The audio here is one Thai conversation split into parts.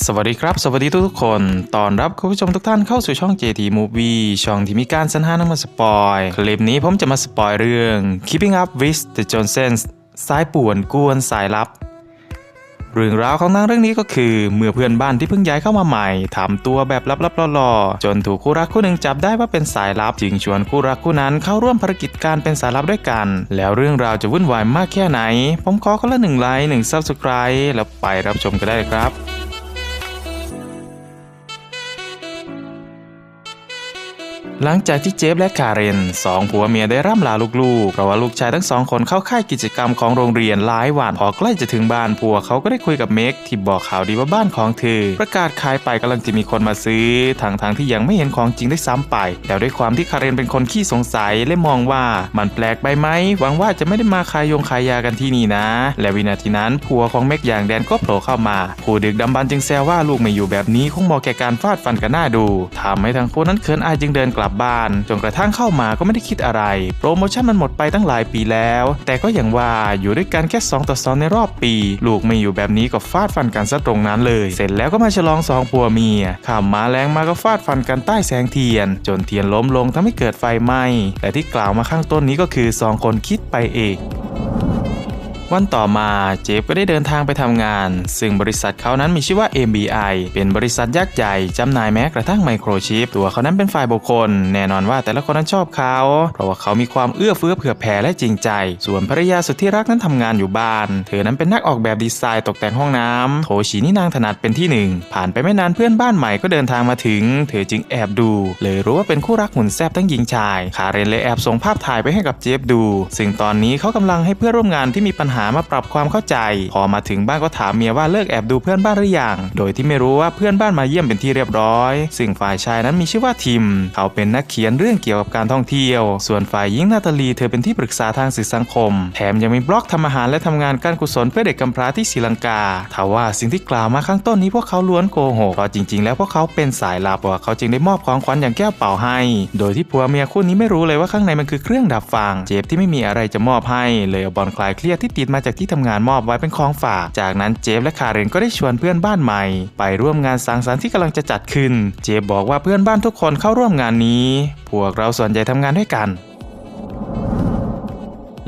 สวัสดีครับ สวัสดีทุกๆคนตอนรับคุณผู้ชมทุกท่านเข้าสู่ช่อง JT Movie ช่องที่มีการสรรหานำมาสปอย คลิปนี้ผมจะมาสปอยเรื่อง Keeping Up with the Johnsons สายป่วนกวนสายลับ เรื่องราวของนางเรื่องนี้ก็คือ เมื่อเพื่อนบ้านที่เพิ่งย้ายเข้ามาใหม่ทำตัวแบบลับๆล่อๆจนถูกคู่รักคู่หนึ่งจับได้ว่าเป็นสายลับ จึงชวนคู่รักคู่นั้นเข้าร่วมภารกิจการเป็นสายลับด้วยกัน แล้วเรื่องราวจะวุ่นวายมากแค่ไหน ผมขอคนละหนึ่งไลค์หนึ่ง Subscribe แล้วไปรับชมกันได้ครับ หลังจากที่เจฟและคาเรนสองผัวเมียได้ร่ำลาลูกๆ เพราะว่าลูกชายทั้งสองคนเข้าค่ายกิจกรรมของโรงเรียนหลายวันพอใกล้จะถึงบ้านผัวเขาก็ได้คุยกับเมกที่บอกข่าวดีว่าบ้านของเธอ ประกาศขายไปกำลังจะมีคนมาซื้อทางทางที่ยังไม่เห็นของจริงได้ซ้ำไปแล้วด้วยความที่คาเรนเป็นคนขี้สงสัยและมองว่ามันแปลกไปไหมหวังว่าจะไม่ได้มาขายยงขายยากันที่นี่นะ และวินาทีนั้นผัวของเมกอย่างแดนก็โผล่เข้ามาผู้ดึกดำบรรพ์จึงแซวว่าลูกไม่อยู่แบบนี้คงเหมาะแก่การฟาดฟันกันหน้าดูทำให้ทั้งคู่นั้นเขินอายจึงเดินกลับบ้าน จนกระทั่งเข้ามาก็ไม่ได้คิดอะไร โปรโมชั่นมันหมดไปตั้งหลายปีแล้ว แต่ก็อย่างว่าอยู่ด้วยกันแค่2ต่อ2ในรอบปี ลูกไม่อยู่แบบนี้ก็ฟาดฟันกันซะตรงนั้นเลย เสร็จแล้วก็มาฉลองสองผัวเมียข่าวมาแรงมาก็ฟาดฟันกันใต้แสงเทียน จนเทียนล้มลงทำให้เกิดไฟไหม้แต่ที่กล่าวมาข้างต้นนี้ก็คือสองคนคิดไปเอง วันต่อมาเจฟก็ได้เดินทางไปทำงาน ซึ่งบริษัทเขานั้นมีชื่อว่า MBI เป็นบริษัทยักษ์ใหญ่จำหน่ายแม้กระทั่งไมโครชิปตัวเขานั้นเป็นฝ่ายบุคคล แน่นอนว่าแต่ละคนนั้นชอบเขา เพราะว่าเขามีความเอื้อเฟื้อเผื่อแผ่และจริงใจ ส่วนภรรยาสุดที่รักนั้นทำงานอยู่บ้าน เธอนั้นเป็นนักออกแบบดีไซน์ตกแต่งห้องน้ำโถฉีนี่นางถนัดเป็นที่หนึ่งผ่านไปไม่นานเพื่อนบ้านใหม่ก็เดินทางมาถึง เธอจึงแอบดู เลยรู้ว่าเป็นคู่รักหุ่นแซบทั้งหญิงชาย คาเรนเลยแอบส่งภาพถ่ายไปให้กับเจฟดู ซึ่งตอนนี้เขากำลังให้เพื่อนร่วมงานที่มีปัญหามาปรับความเข้าใจ พอมาถึงบ้านก็ถามเมียว่าเลิกแอบดูเพื่อนบ้านหรือยัง โดยที่ไม่รู้ว่าเพื่อนบ้านมาเยี่ยมเป็นที่เรียบร้อย ซึ่งฝ่ายชายนั้นมีชื่อว่าทิม เขาเป็นนักเขียนเรื่องเกี่ยวกับการท่องเที่ยว ส่วนฝ่ายหญิงนาตาลีเธอเป็นที่ปรึกษาทางสื่อสังคม แถมยังมีบล็อกทำอาหารและทำงานการกุศลเพื่อเด็กกำพร้าที่ศรีลังกาทว่าสิ่งที่กล่าวมาข้างต้นนี้พวกเขาล้วนโกหกเพราะจริง ๆ แล้วพวกเขาเป็นสายลับว่าเขาจึงได้มอบของขวัญอย่างแก้วเป่าให้ โดยที่ผัวเมียคู่นี้ไม่รู้เลยว่าข้างในมันคือเครื่องดับฟัง เจฟที่ไม่มีอะไรจะมอบให้เลยเอาบอลคลายเครียดที่ติดมาจากที่ทำงานมอบไว้เป็นของฝาก จากนั้นเจฟและคาเรนก็ได้ชวนเพื่อนบ้านใหม่ ไปร่วมงานสังสรรค์ที่กำลังจะจัดขึ้น เจฟบอกว่าเพื่อนบ้านทุกคนเข้าร่วมงานนี้ พวกเราส่วนใหญ่ทำงานด้วยกัน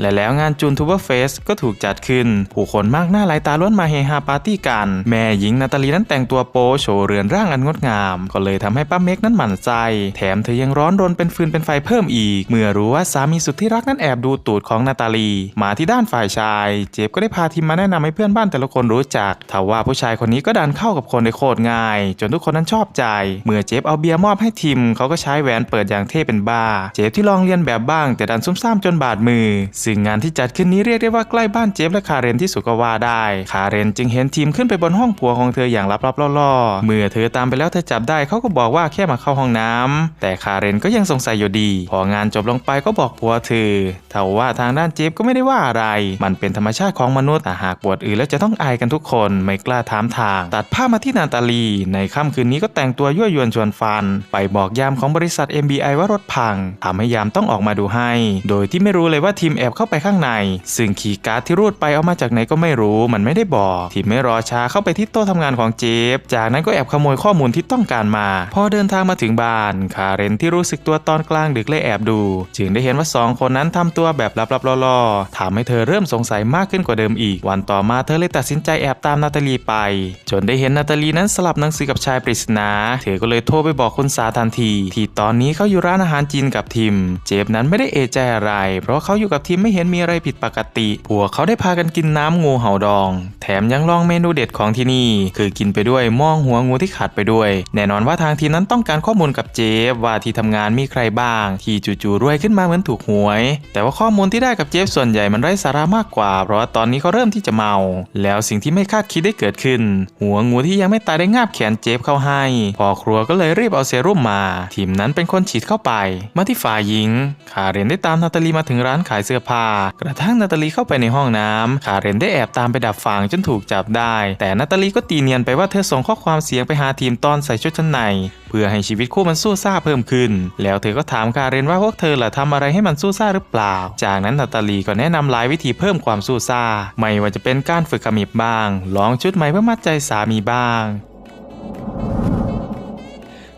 และแล้วงานจูนทูเบอร์เฟสก็ถูกจัดขึ้น ผู้คนมากหน้าหลายตาล้วนมาเฮฮาปาร์ตี้กัน แม่หญิงนาตาลีนั้นแต่งตัวโป๊โชว์เรือนร่างอันงดงาม ก็เลยทำให้ป้าเมกนั้นหมั่นใจ แถมเธอยังร้อนรนเป็นฟืนเป็นไฟเพิ่มอีก เมื่อรู้ว่าสามีสุดที่รักนั้นแอบดูตูดของนาตาลี มาที่ด้านฝ่ายชาย เจฟก็ได้พาทีมมาแนะนำให้เพื่อนบ้านแต่ละคนรู้จักทว่าผู้ชายคนนี้ก็ดันเข้ากับคนได้โคตรง่าย จนทุกคนนั้นชอบใจ เมื่อเจฟเอาเบียร์มอบให้ทิมเขาก็ใช้แหวนเปิดอย่างเท่เป็นบ้า เจฟที่ลองเรียนแบบบ้าง แต่ดันซุ่มซ่ามจนบาดมือซึ่งงานที่จัดขึ้นนี้เรียกได้ว่าใกล้บ้านเจฟและคาเรนที่สุดก็ว่าได้ คาเรนจึงเห็นทีมขึ้นไปบนห้องผัวของเธออย่างลับๆล่อๆ เมื่อเธอตามไปแล้วเธอจับได้เขาก็บอกว่าแค่มาเข้าห้องน้ำแต่คาเรนก็ยังสงสัยอยู่ดี พองานจบลงไปก็บอกผัวเธอแต่ว่าทางด้านเจฟก็ไม่ได้ว่าอะไร มันเป็นธรรมชาติของมนุษย์แต่หากปวดอื่นแล้วจะต้องอายกันทุกคนไม่กล้าถามทาง ตัดภาพมาที่นาตาลี ในค่ำคืนนี้ก็แต่งตัวยั่วยวนชวนฟัน ไปบอกยามของบริษัท MBI ว่ารถพังทำให้ยามต้องออกมาดูให้ โดยที่ไม่รู้เลยว่าทีมแอบเข้าไปข้างใน ซึ่งคีย์การ์ดที่รูดไปเอามาจากไหนก็ไม่รู้มันไม่ได้บอกทีมไม่รอช้าเข้าไปที่โต๊ะทำงานของเจฟจากนั้นก็แอบขโมยข้อมูลที่ต้องการมา พอเดินทางมาถึงบ้านคาเรนที่รู้สึกตัวตอนกลางดึกเลยแอบดู จึงได้เห็นว่าสองคนนั้นทำตัวแบบลับๆล่อๆทำให้เธอเริ่มสงสัยมากขึ้นกว่าเดิมอีก วันต่อมาเธอเลยตัดสินใจแอบตามนาตาลีไป จนได้เห็นนาตาลีนั้นสลับหนังสือกับชายปริศนา เธอก็เลยโทรไปบอกคุณสาทันที ที่ตอนนี้เขาอยู่ร้านอาหารจีนกับทีมเจฟนั้นไม่ได้เอใจอะไร เพราะเขาอยู่กับทีมไม่เห็นมีอะไรผิดปกติ พวกเขาได้พากันกินน้ำงูเห่าดอง แถมยังลองเมนูเด็ดของที่นี่ คือกินไปด้วยมองหัวงูที่ขาดไปด้วย แน่นอนว่าทางทีมนั้นต้องการข้อมูลกับเจฟว่าที่ทำงานมีใครบ้าง ที่จู่ๆรวยขึ้นมาเหมือนถูกหวย แต่ว่าข้อมูลที่ได้กับเจฟส่วนใหญ่มันไร้สาระมากกว่า เพราะว่าตอนนี้เขาเริ่มที่จะเมา แล้วสิ่งที่ไม่คาดคิดได้เกิดขึ้น หัวงูที่ยังไม่ตายได้งาบแขนเจฟเข้าให้พอครัวก็เลยรีบเอาเซรุ่มมา ทีมนั้นเป็นคนฉีดเข้าไปมาที่ฝ่ายหญิงคาเรนได้ตามนาตาลีมาถึงร้านขายเสื้อผ้ากระทั่งนาตาลีเข้าไปในห้องน้ำคาเรนได้แอบตามไปดับฝังจนถูกจับได้ แต่นาตาลีก็ตีเนียนไปว่าเธอส่งข้อความเสียงไปหาทีมตอนใส่ชุดชั้นใน เพื่อให้ชีวิตคู่มันสู้ซ่าเพิ่มขึ้น แล้วเธอก็ถามคาเรนว่าพวกเธอล่ะทำอะไรให้มันสู้ซ่าหรือเปล่า จากนั้นนาตาลีก็แนะนำหลายวิธีเพิ่มความสู้ซ่า ไม่ว่าจะเป็นการฝึกขมิบบ้าง ลองชุดใหม่เพื่อมัดใจสามีบ้าง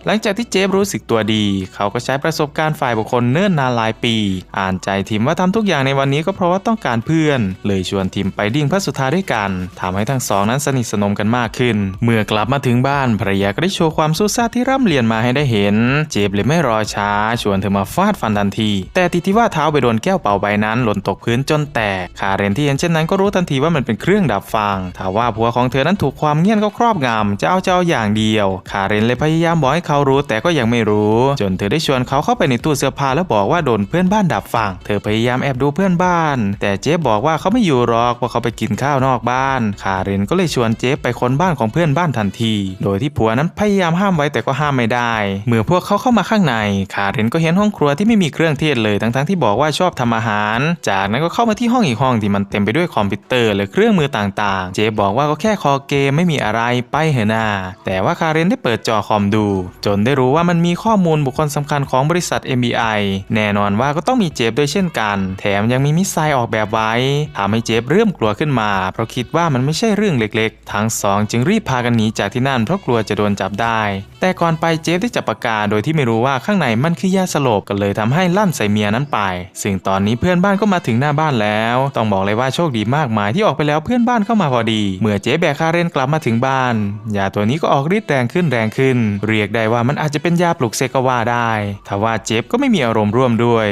หลังจากที่เจฟรู้สึกตัวดี เขาก็ใช้ประสบการณ์ฝ่ายบุคคลเนิ่นนานหลายปี อ่านใจทีมว่าทำทุกอย่างในวันนี้ก็เพราะว่าต้องการเพื่อน เลยชวนทีมไปดิ่งพระสุธาด้วยกันทำให้ทั้งสองนั้นสนิทสนมกันมากขึ้น เมื่อกลับมาถึงบ้านภรรยาก็ได้โชว์ความสู้ซ่าที่ร่ำเรียนมาให้ได้เห็น เจฟเลยไม่รอช้า ชวนเธอมาฟาดฟันทันที แต่ติที่ว่าเท้าไปโดนแก้วเป่าใบนั้นหล่นตกพื้นจนแตกคาเรนที่เห็นเช่นนั้นก็รู้ทันทีว่ามันเป็นเครื่องดับฟังถ้าว่าผัวของเธอนั้นถูกความเงียบก็ครอบงำจะเอาจะเอาอย่างเดียว คาเรนเลยพยายามบอกให้เขาารู้แต่ก็ยังไม่รู้ จนเธอได้ชวนเขาเข้าไปในตู้เสื้อผ้าแล้วบอกว่าโดนเพื่อนบ้านดับฟังเธอพยายามแอบดูเพื่อนบ้าน แต่เจฟบอกว่าเขาไม่อยู่หรอกเพราะเขาไปกินข้าวนอกบ้าน คาเรนก็เลยชวนเจฟไปค้นบ้านของเพื่อนบ้านทันที โดยที่ผัวนั้นพยายามห้ามไว้แต่ก็ห้ามไม่ได้ เมื่อพวกเขาเข้ามาข้างใน คาเรนก็เห็นห้องครัวที่ไม่มีเครื่องเทศเลยทั้งๆที่บอกว่าชอบทำอาหาร จากนั้นก็เข้ามาที่ห้องอีกห้องที่มันเต็มไปด้วยคอมพิวเตอร์และเครื่องมือต่างๆ เจฟบอกว่าก็แค่คอเกมไม่มีอะไรไปเหอะนาแต่ว่าคาเรนได้เปิดจอคอมดูจจนได้รู้ว่ามันมีข้อมูลบุคคลสำคัญของบริษัท MBI แน่นอนว่าก็ต้องมีเจฟด้วยเช่นกัน แถมยังมีมิสไซล์ออกแบบไว้ทำให้เจฟเริ่มกลัวขึ้นมา เพราะคิดว่ามันไม่ใช่เรื่องเล็กๆ ทั้งสองจึงรีบพากันหนีจากที่นั่นเพราะกลัวจะโดนจับได้ แต่ก่อนไปเจฟได้จับปากกาโดยที่ไม่รู้ว่าข้างในมันคือยาสลบก็เลยทำให้ลั่นใส่เมียนั้นไป ซึ่งตอนนี้เพื่อนบ้านก็มาถึงหน้าบ้านแล้ว ต้องบอกเลยว่าโชคดีมากมายที่ออกไปแล้วเพื่อนบ้านเข้ามาพอดี เมื่อเจ๊แบกคาเรนกลับมาถึงบ้านยาตัวนี้ก็ออกฤทธิ์แรงขึ้นแรงขึ้น เรียกได้ว่ามันอาจจะเป็นยาปลุกเซก็ว่าได้ทว่าเจฟก็ไม่มีอารมณ์ร่วมด้วย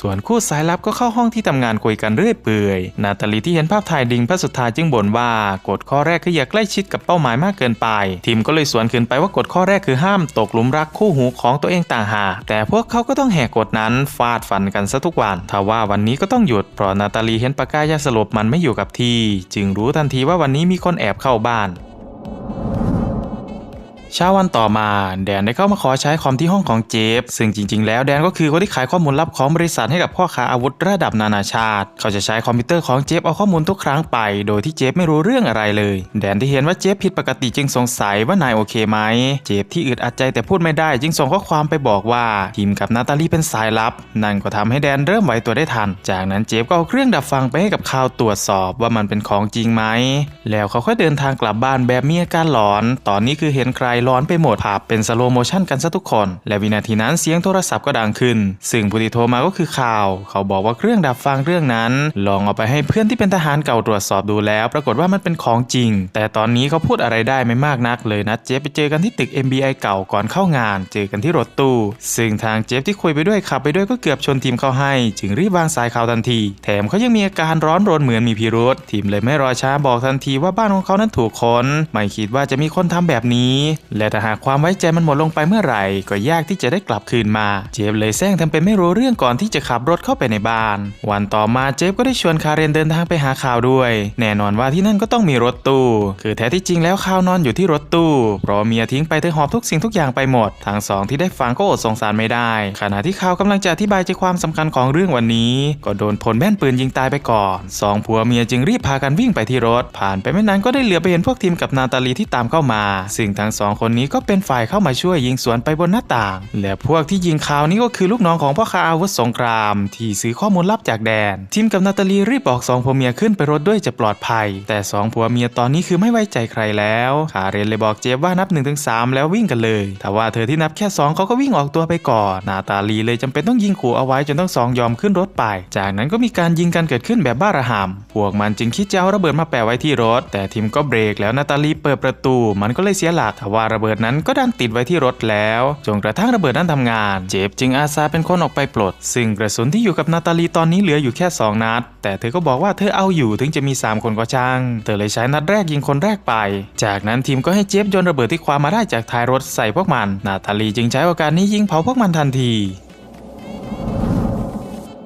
ส่วนคู่สายลับก็เข้าห้องที่ทำงานคุยกันเรื่อยเปื่อย นาตาลีที่เห็นภาพถ่ายดิงพระสุธาจึงบ่นว่ากฎข้อแรกคืออย่าใกล้ชิดกับเป้าหมายมากเกินไป ทีมก็เลยสวนคืนไปว่ากฎข้อแรกคือห้ามตกหลุมรักคู่หูของตัวเองต่างหากแต่พวกเขาก็ต้องแหกกฎนั้นฟาดฟันกันซะทุกวันทว่าวันนี้ก็ต้องหยุดเพราะนาตาลีเห็นปากกายาสลบมันไม่อยู่กับที่ จึงรู้ทันทีว่าวันนี้มีคนแอบเข้าบ้าน เช้าวันต่อมาแดนได้เข้ามาขอใช้คอมที่ห้องของเจฟ ซึ่งจริง ๆ แล้วแดนก็คือคนที่ขายข้อมูลลับของบริษัทให้กับพ่อค้าอาวุธระดับนานาชาติ เขาจะใช้คอมพิวเตอร์ของเจฟเอาข้อมูลทุกครั้งไป โดยที่เจฟไม่รู้เรื่องอะไรเลย แดนที่เห็นว่าเจฟผิดปกติจึงสงสัยว่านายโอเคไหม เจฟที่อึดอัดใจแต่พูดไม่ได้จึงส่งข้อความไปบอกว่าทีมกับนาตาลีเป็นสายลับ นั่นก็ทำให้แดนเริ่มไหวตัวได้ทัน จากนั้นเจฟก็เอาเครื่องดับฟังไปให้กับข่าวตรวจสอบว่ามันเป็นของจริงไหม แล้วเขาค่อยเดินทางกลับบ้านแบบมีอาการหลอน ตอนนี้คือเห็นใครร้อนไปหมดภาพเป็นสโลโมชั่นกันซะทุกคน และวินาทีนั้นเสียงโทรศัพท์ก็ดังขึ้น ซึ่งผู้ที่โทรมาก็คือข่าว เขาบอกว่าเครื่องดับฟังเรื่องนั้น ลองเอาไปให้เพื่อนที่เป็นทหารเก่าตรวจสอบดูแล้ว ปรากฏว่ามันเป็นของจริง แต่ตอนนี้เขาพูดอะไรได้ไม่มากนักเลยนัดเจฟไปเจอกันที่ตึก MBI เก่าก่อนเข้างาน เจอกันที่รถตู้ ซึ่งทางเจฟที่คุยไปด้วยขับไปด้วยก็เกือบชนทีมเขาให้ จึงรีบวางสายเขาทันที แถมเขายังมีอาการร้อนรนเหมือนมีพิรุษทีมเลยไม่รอช้าบอกทันทีว่าบ้านของเขานั้นถูกค้นไม่คิดว่าจะมีคนทำแบบนี้และถ้าหากความไว้ใจมันหมดลงไปเมื่อไหร่ ก็ยากที่จะได้กลับคืนมา เจฟเลยแซงทำเป็นไม่รู้เรื่องก่อนที่จะขับรถเข้าไปในบ้าน วันต่อมาเจฟก็ได้ชวนคาเรนเดินทางไปหาข่าวด้วย แน่นอนว่าที่นั่นก็ต้องมีรถตู้ คือแท้ที่จริงแล้วข่าวนอนอยู่ที่รถตู้ เพราะเมียทิ้งไปเธอหอบทุกสิ่งทุกอย่างไปหมด ทั้งสองที่ได้ฟังก็อดสงสารไม่ได้ ขณะที่ข่าวกำลังจะอธิบายใจความสำคัญของเรื่องวันนี้ ก็โดนพลแม่นปืนยิงตายไปก่อนสองผัวเมียจึงรีบพากันวิ่งไปที่รถ ผ่านไปไม่นานก็ได้เหลือไปเห็นพวกทีมกับนาตาลีที่ตามเข้ามา ซึ่งทั้งสองคนนี้ก็เป็นฝ่ายเข้ามาช่วยยิงสวนไปบนหน้าต่าง และพวกที่ยิงข่าวนี้ก็คือลูกน้องของพ่อค้าอาวุธสงคราม ที่ซื้อข้อมูลลับจากแดน ทีมกับนาตาลีรีบบอกสองผัวเมียขึ้นไปรถด้วยจะปลอดภัย แต่สองผัวเมียตอนนี้คือไม่ไว้ใจใครแล้วคาเรนเลยบอกเจฟว่านับ1นถึงสแล้ววิ่งกันเลยแต่ว่าเธอที่นับแค่ 2เขาก็วิ่งออกตัวไปก่อนนาตาลีเลยจำเป็นต้องยิงขู่เอาไว้จนทั้งสองยอมขึ้นรถไป จากนั้นก็มีการยิงกันเกิดขึ้นแบบบ้าระห่ำพวกมันจึงคิดจะเอาระเบิดมาแปะไว้ที่รถ แต่ทีมก็เบรกแล้วนาตาลีเปิดประตู มันก็เลยเสียหลักทว่าระเบิดนั้นก็ดันติดไว้ที่รถแล้ว จนกระทั่งระเบิดนั้นทำงาน เจฟจึงอาสาเป็นคนออกไปปลด ซึ่งกระสุนที่อยู่กับนาตาลีตอนนี้เหลืออยู่แค่ 2 นัด แต่เธอก็บอกว่าเธอเอาอยู่ถึงจะมี 3 คนก็ช่าง เธอเลยใช้นัดแรกยิงคนแรกไป จากนั้นทีมก็ให้เจฟโยนระเบิดที่คว้ามาได้จากท้ายรถใส่พวกมัน นาตาลีจึงใช้โอกาสนี้ยิงเผาพวกมันทันที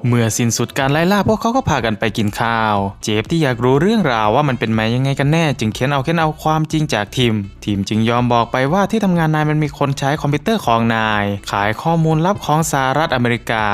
เมื่อสิ้นสุดการไล่ล่าพวกเขาก็พากันไปกินข้าว เจฟที่อยากรู้เรื่องราวว่ามันเป็นมายังไงกันแน่ จึงเค้นเอาเค้นเอาความจริงจากทีม ทีมจึงยอมบอกไปว่าที่ทำงานนายมันมีคนใช้คอมพิวเตอร์ของนาย ขายข้อมูลลับของสหรัฐอเมริกา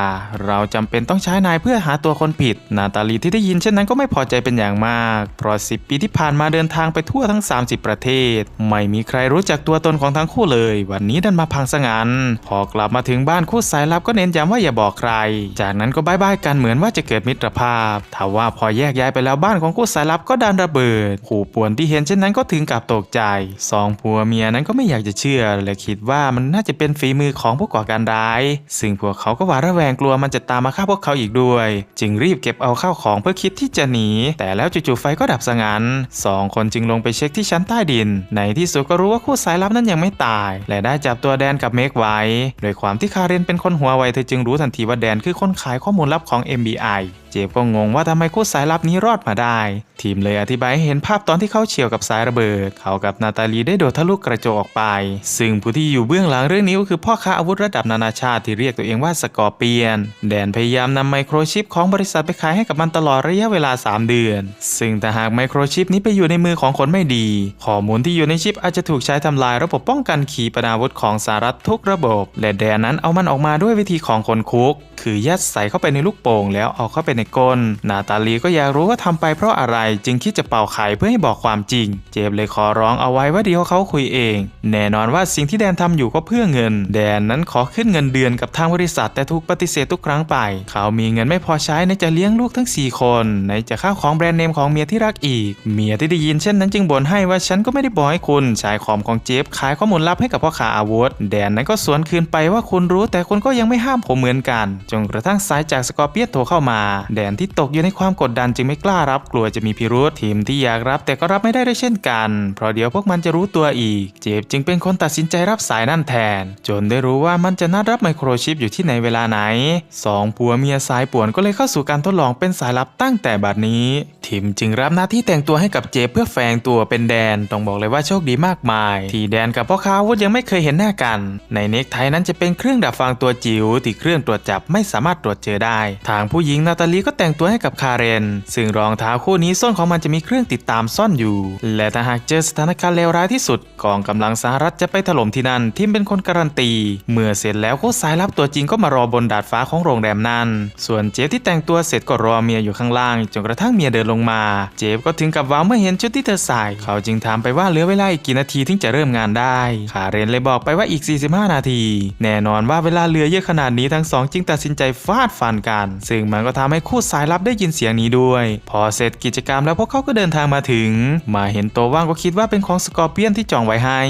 เราจำเป็นต้องใช้นายเพื่อหาตัวคนผิด นาตาลีที่ได้ยินเช่นนั้นก็ไม่พอใจเป็นอย่างมาก เพราะ 10 ปีที่ผ่านมาเดินทางไปทั่วทั้ง 30 ประเทศ ไม่มีใครรู้จักตัวตนของทั้งคู่เลย วันนี้ดันมาพังสงันพอกลับมาถึงบ้านคู่สายลับก็เน้นย้ำว่าอย่าบอกใคร จากนั้นก็บายบายกันเหมือนว่าจะเกิดมิตรภาพทว่าพอแยกย้ายไปแล้วบ้านของคู่สายลับก็ดันระเบิดขู่ป่วนที่เห็นเช่นนั้นก็ถึงกับตกใจสองผัวเมียนั้นก็ไม่อยากจะเชื่อและคิดว่ามันน่าจะเป็นฝีมือของผู้ก่อการร้าย ซึ่งพวกเขาก็หวาดระแวงกลัวมันจะตามมาฆ่าพวกเขาอีกด้วย จึงรีบเก็บเอาข้าวของเพื่อคิดที่จะหนี แต่แล้วจู่ๆไฟก็ดับสงันสองคนจึงลงไปเช็คที่ชั้นใต้ดิน ในที่สุดก็รู้ว่าคู่สายลับนั้นยังไม่ตาย และได้จับตัวแดนกับเมกไว้โดยความที่คาเรนเป็นคนหัวไวเธอจึงรู้ทันทีว่าแดนคือคนขายข้อมูลลับของ MBI เจฟก็งงว่าทำไมคู่สายลับนี้รอดมาได้ ทีมเลยอธิบายให้เห็นภาพตอนที่เขาเฉียวกับสายระเบิด เขากับนาตาลีได้โดดทะลุกระจกออกไป ซึ่งผู้ที่อยู่เบื้องหลังเรื่องนี้ก็คือพ่อค้าอาวุธระดับนานาชาติที่เรียกตัวเองว่าสกอร์เปียน แดนพยายามนำไมโครชิปของบริษัทไปขายให้กับมันตลอดระยะเวลา 3 เดือน ซึ่งแต่หากไมโครชิปนี้ไปอยู่ในมือของคนไม่ดี ข้อมูลที่อยู่ในชิปอาจจะถูกใช้ทำลายระบบป้องกันขีปนาวุธของสหรัฐทุกระบบ และแดนนั้นเอามันออกมาด้วยวิธีของคนคุก คือยัดใส่เข้าไปในลูกโป่งแล้วเอาเข้าไปในก้น นาตาลีก็อยากรู้ว่าทำไปเพราะอะไรจึงคิดจะเป่าไข่เพื่อให้บอกความจริง เจฟเลยขอร้องเอาไว้ว่าเดี๋ยวเขาคุยเอง แน่นอนว่าสิ่งที่แดนทำอยู่ก็เพื่อเงิน แดนนั้นขอขึ้นเงินเดือนกับทางบริษัทแต่ถูกปฏิเสธทุกครั้งไป เขามีเงินไม่พอใช้ในจะเลี้ยงลูกทั้ง 4 คนในจะข้าวของแบรนด์เนมของเมียที่รักอีก เมียที่ได้ยินเช่นนั้นจึงบ่นให้ว่าฉันก็ไม่ได้บอกให้คุณชายขอมของเจฟขายข้อมูลลับให้กับพ่อค้าอาวุธ แดนนั้นก็สวนคืนไปว่าคุณรู้แต่คุณก็ยังไม่ห้ามผมเหมือนกัน จนกระทั่งสายจากสกอร์เปียนโทรเข้ามาแดนที่ตกอยู่ในความกดดันจึงไม่กล้ารับกลัวจะมีพิรุธทีมที่อยากรับแต่ก็รับไม่ได้ด้วยเช่นกัน เพราะเดี๋ยวพวกมันจะรู้ตัวอีก เจฟจึงเป็นคนตัดสินใจรับสายนั่นแทน จนได้รู้ว่ามันจะนัดรับไมโครชิปอยู่ที่ไหนเวลาไหนสองผัวเมียสายป่วนก็เลยเข้าสู่การทดลองเป็นสายลับตั้งแต่บัดนี้ทีมจึงรับหน้าที่แต่งตัวให้กับเจฟเพื่อแฝงตัวเป็นแดนต้องบอกเลยว่าโชคดีมากมาย ที่แดนกับพ่อค้าวุธยังไม่เคยเห็นหน้ากัน ในเน็กไทนั้นจะเป็นเครื่องดักฟังตัวจิ๋วที่เครื่องตรวจจับไม่สามารถตรวจเจอได้ ทางผู้หญิงนาตาลีก็แต่งตัวให้กับคาเรน ซึ่งรองเท้าคู่นี้ส้นของมันจะมีเครื่องติดตามซ่อนอยู่ และถ้าหากเจอสถานการณ์เลวร้ายที่สุดกองกำลังสหรัฐจะไปถล่มที่นั่นทีมเป็นคนการันตี เมื่อเสร็จแล้วคู่สายลับตัวจริงก็มารอบนดาดฟ้าของโรงแรมนั้น ส่วนเจฟที่แต่งตัวเสร็จก็รอเมียอยู่ข้างล่างจนกระทั่งเมียเดินลงมา เจฟก็ถึงกับว้าวเมื่อเห็นชุดที่เธอใส่ เขาจึงถามไปว่าเหลือเวลาอีกกี่นาทีถึงจะเริ่มงานได้คาเรนเลยบอกไปว่าอีก 45 นาที แน่นอนว่าเวลาเหลือเยอะขนาดนี้ทั้งสองจึงตัดสินใจฟาดฟันกัน ซึ่งมันก็ทำให้คู่สายลับได้ยินเสียงนี้ด้วย พอเสร็จกิจกรรมแล้วพวกเขาก็เดินทางมาถึง มาเห็นตัวว่างก็คิดว่าเป็นของสกอร์เปียนที่จองไว้ให้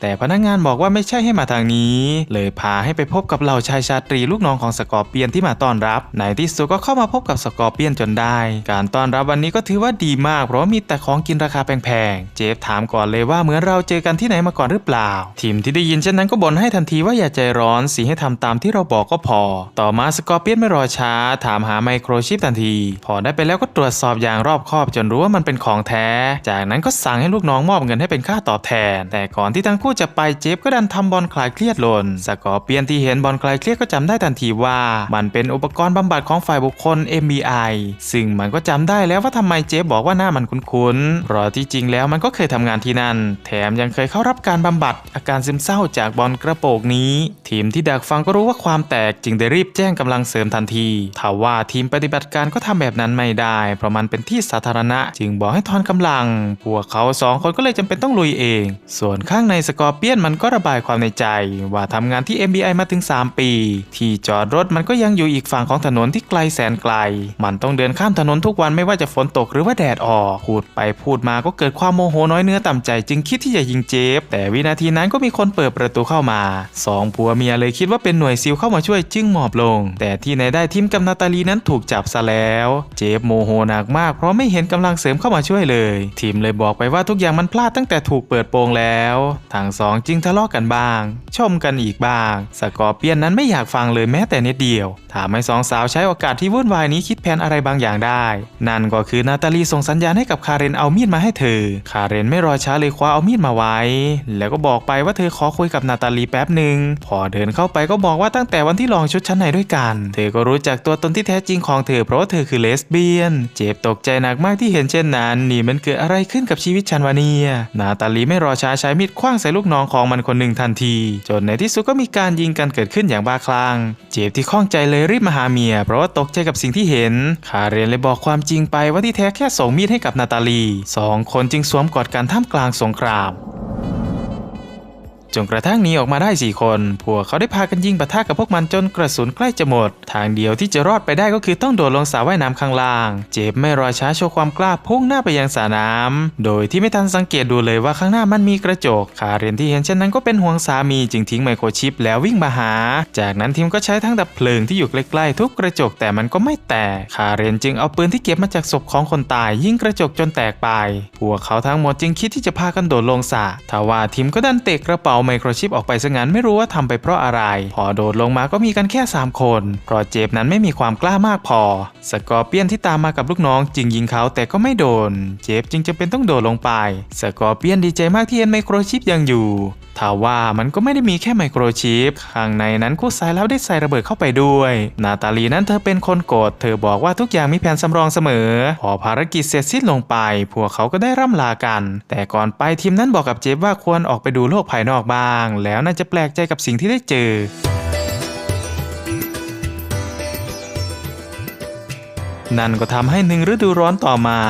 แต่พนักงานบอกว่าไม่ใช่ให้มาทางนี้ เลยพาให้ไปพบกับเหล่าชายชาตรีลูกน้องของสกอร์เปียนที่มาต้อนรับในที่สุดก็เข้ามาพบกับสกอร์เปียนจนได้ การต้อนรับวันนี้ก็ถือว่าดีมาก เพราะมีแต่ของกินราคาแพงๆเจฟถามก่อนเลยว่าเหมือนเราเจอกันที่ไหนมาก่อนหรือเปล่า ทีมที่ได้ยินเช่นนั้นก็บ่นให้ทันทีว่าอย่าใจร้อนสิให้ทำตามที่เราบอกก็พอ ต่อมาสกอร์เปียนไม่รอช้า ถามหาไมโครชปทันที พอได้ไปแล้วก็ตรวจสอบอย่างรอบคอบจนรู้ว่ามันเป็นของแท้ จากนั้นก็สั่งให้ลูกน้องมอบเงินให้เป็นค่าตอบแทน แต่ก่อนที่ทั้งคู่จะไปเจฟก็ดันทำบอลคลายเครียดหล่นสกอร์เปียนที่เห็นบอลคลายเครียดก็จำได้ทันทีว่า มันเป็นอุปกรณ์บำบัดของฝ่ายบุคคล MBI ซึ่งมันก็จำได้แล้วว่าทำไมเจฟบอกว่าหน้ามันคุ้นๆเพราะที่จริงแล้วมันก็เคยทำงานที่นั่น แถมยังเคยเข้ารับการบำบัดอาการซึมเศร้าจากบอลกระโปงนี้ ทีมที่ดักฟังก็รู้ว่าความแตกจึงได้รีบแจ้งกำลังเสริมทันทีทว่าทีมปฏิบัติัดการก็ทำแบบนั้นไม่ได้ เพราะมันเป็นที่สาธารณะ จึงบอกให้ทอนกำลัง พวกเขาสองคนก็เลยจำเป็นต้องลุยเอง ส่วนข้างในสกอร์เปียนมันก็ระบายความในใจ ว่าทำงานที่ MBI มาถึง 3 ปี ที่จอดรถมันก็ยังอยู่อีกฝั่งของถนนที่ไกลแสนไกล มันต้องเดินข้ามถนนทุกวันไม่ว่าจะฝนตกหรือว่าแดดออกพูดไปพูดมาก็เกิดความโมโหน้อยเนื้อต่ำใจ จึงคิดที่จะยิงเจฟแต่วินาทีนั้นก็มีคนเปิดประตูเข้ามาสองผัวเมียเลยคิดว่าเป็นหน่วยซิลเข้ามาช่วยจึงหมอบลง แต่ที่ไหนได้ทีมกับนาตาลีนั้นถูกจับซะแล้ว เจฟโมโหหนักมากเพราะไม่เห็นกำลังเสริมเข้ามาช่วยเลย ทีมเลยบอกไปว่าทุกอย่างมันพลาดตั้งแต่ถูกเปิดโปงแล้วทั้งสองจึงทะเลาะกันบ้าง ชมกันอีกบ้าง สกอร์เปียนนั้นไม่อยากฟังเลยแม้แต่นิดเดียวถามให้สองสาวใช้โอกาสที่วุ่นวายนี้คิดแผนอะไรบางอย่างได้ นั่นก็คือนาตาลีส่งสัญญาณให้กับคาเรนเอามีดมาให้เธอ คาเรนไม่รอช้าเลยคว้าเอามีดมาไว้ แล้วก็บอกไปว่าเธอขอคุยกับนาตาลีแป๊บหนึ่งพอเดินเข้าไปก็บอกว่าตั้งแต่วันที่ลองชุดชั้นในด้วยกัน เธอก็รู้จักตัวตนที่แท้จริงของเธอเพราะว่าเธอคือเลสเบี้ยน เจ็บตกใจหนักมากที่เห็นเช่นนั้น นี่มันเกิดอะไรขึ้นกับชีวิตฉันวะเนี่ยนาตาลีไม่รอช้าใช้มีดคว้างใส่ลูกน้องของมันคนหนึ่งทันที จนในที่สุดก็มีการยิงกันเกิดขึ้นอย่างบ้าคลั่ง เจ็บที่ข้องใจเลยรีบมาหาเมีย เพราะว่าตกใจกับสิ่งที่เห็น คาเรนเลยบอกความจริงไปว่าที่แท้แค่ส่งมีดให้กับนาตาลีสองคนจึงสวมกอดกันท่ามกลางสงคราม จนกระทั่งหนีออกมาได้ 4 คน พวกเขาได้พากันยิงปะทะกับพวกมันจนกระสุนใกล้จะหมด ทางเดียวที่จะรอดไปได้ก็คือต้องโดดลงสระว่ายน้ำข้างล่าง เจฟไม่รอช้าโชว์ความกล้าพุ่งหน้าไปยังสระน้ำโดยที่ไม่ทันสังเกตดูเลยว่าข้างหน้ามันมีกระจก คาเรนที่เห็นเช่นนั้นก็เป็นห่วงสามีจึงทิ้งไมโครชิปแล้ววิ่งมาหา จากนั้นทีมก็ใช้ทั้งดับเพลิงที่อยู่ใกล้ๆทุกกระจกแต่มันก็ไม่แตก คาเรนจึงเอาปืนที่เก็บมาจากศพของคนตายยิงกระจกจนแตกไป พวกเขาทั้งหมดจึงคิดที่จะพากันโดดลงสระทว่าทีมก็ดันเตะกระเป๋าไมโครชิปออกไปซะงั้นไม่รู้ว่าทำไปเพราะอะไร พอโดดลงมาก็มีกันแค่ 3 คน เพราะเจฟนั้นไม่มีความกล้ามากพอ สกอร์เปียนที่ตามมากับลูกน้องจึงยิงเขาแต่ก็ไม่โดน เจฟจึงจำเป็นต้องโดดลงไป สกอร์เปียนดีใจมากที่เห็นไมโครชิปยังอยู่ทว่ามันก็ไม่ได้มีแค่ไมโครชิป ข้างในนั้นคู่สายแล้วได้ใส่ระเบิดเข้าไปด้วย นาตาลีนั้นเธอเป็นคนโกรธเธอบอกว่าทุกอย่างมีแผนสำรองเสมอ พอภารกิจเสร็จสิ้นลงไป พวกเขาก็ได้ร่ำลากัน แต่ก่อนไปทีมนั้นบอกกับเจฟว่าควรออกไปดูโลกภายนอกบ้าง แล้วน่าจะแปลกใจกับสิ่งที่ได้เจอ นั่นก็ทำให้หนึ่งฤดูร้อนต่อมา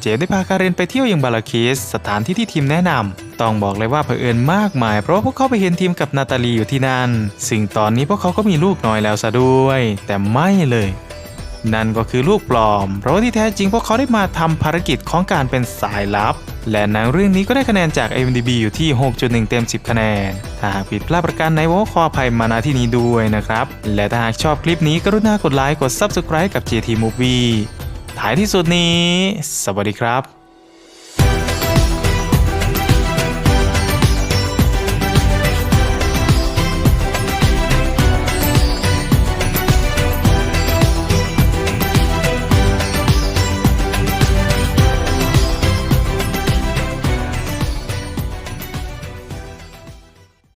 เจฟได้พาคาเรนไปเที่ยวยังบาลาคิส สถานที่ที่ทีมแนะนำต้องบอกเลยว่าเผอิญมากมาย เพราะพวกเขาไปเห็นทีมกับนาตาลีอยู่ที่นั่นซึ่งตอนนี้พวกเขาก็มีลูกน้อยแล้วซะด้วย แต่ไม่เลย นั่นก็คือลูกปลอม เพราะว่าที่แท้จริงพวกเขาได้มาทำภารกิจของการเป็นสายลับ และหนังเรื่องนี้ก็ได้คะแนนจาก IMDb อยู่ที่ 6.1 เต็ม 10 คะแนน ถ้าหากผิดพลาดประการในวอขออภัยมาณที่นี้ด้วยนะครับ และถ้าหากชอบคลิปนี้กรุณากดไลค์กด Subscribe กับ JT Movie ท้ายที่สุดนี้ สวัสดีครับ